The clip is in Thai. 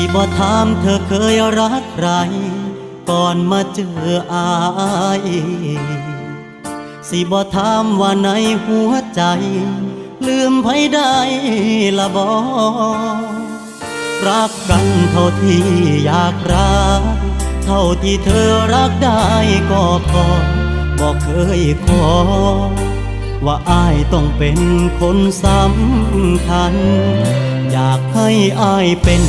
สิบ่ถามเธอเคยรักใคร ก่อนมาเจออายสิบ่ถามว่าในหัวใจ ลืมไผได้ละบอรักกันเท่าที่อยากรัก เท่าที่เธอรักได้ก็พอบอกเคยขอ ว่าอายต้องเป็นคนสำคัญ อยากให้อายเป็น